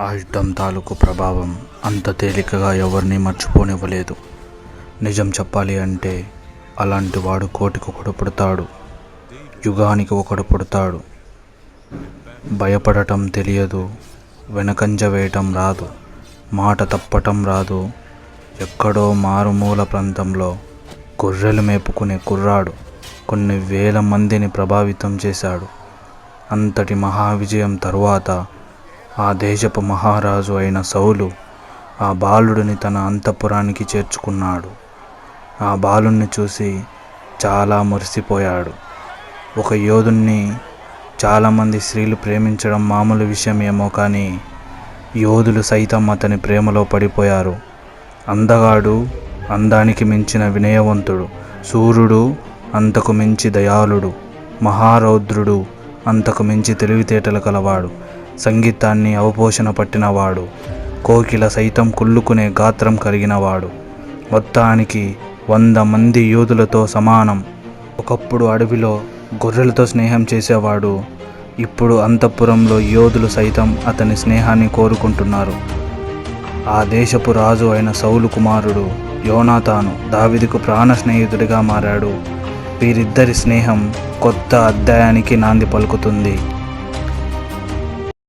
ఆ యుద్ధం తాలూకు ప్రభావం అంత తేలికగా ఎవరిని మర్చిపోనివ్వలేదు. నిజం చెప్పాలి అంటే అలాంటి వాడు కోటికి ఒకడు పుడతాడు. యుగానికి ఒకడు పుడతాడు. భయపడటం తెలియదు. వెనకంజ వేయటం రాదు. మాట తప్పటం రాదు. ఎక్కడో మారుమూల ప్రాంతంలో గొర్రెలు మేపుకునే కుర్రాడు కొన్ని వేల మందిని ప్రభావితం చేశాడు. అంతటి మహావిజయం తరువాత ఆ దేశపు మహారాజు అయిన సౌలు ఆ బాలుడిని తన అంతఃపురానికి చేర్చుకున్నాడు. ఆ బాలుణ్ణి చూసి చాలా మురిసిపోయాడు. ఒక యోధుణ్ణి చాలామంది స్త్రీలు ప్రేమించడం మామూలు విషయం ఏమో కానీ యోధులు సైతం అతని ప్రేమలో పడిపోయారు. అందగాడు అందానికి మించిన వినయవంతుడు సూర్యుడు అంతకు మించి దయాళుడు మహారౌద్రుడు అంతకు మించి తెలివితేటలు కలవాడు. సంగీతాన్ని అవపోషణ పట్టినవాడు. కోకిల సైతం కుళ్ళుకునే గాత్రం కలిగినవాడు. మొత్తానికి వంద మంది యోధులతో సమానం. ఒకప్పుడు అడవిలో గొర్రెలతో స్నేహం చేసేవాడు. ఇప్పుడు అంతఃపురంలో యోధులు సైతం అతని స్నేహాన్ని కోరుకుంటున్నారు. ఆ దేశపు రాజు అయిన సౌలు కుమారుడు యోనాతాను దావిదికు ప్రాణ స్నేహితుడిగా మారాడు. వీరిద్దరి స్నేహం కొత్త అధ్యాయానికి నాంది పలుకుతుంది.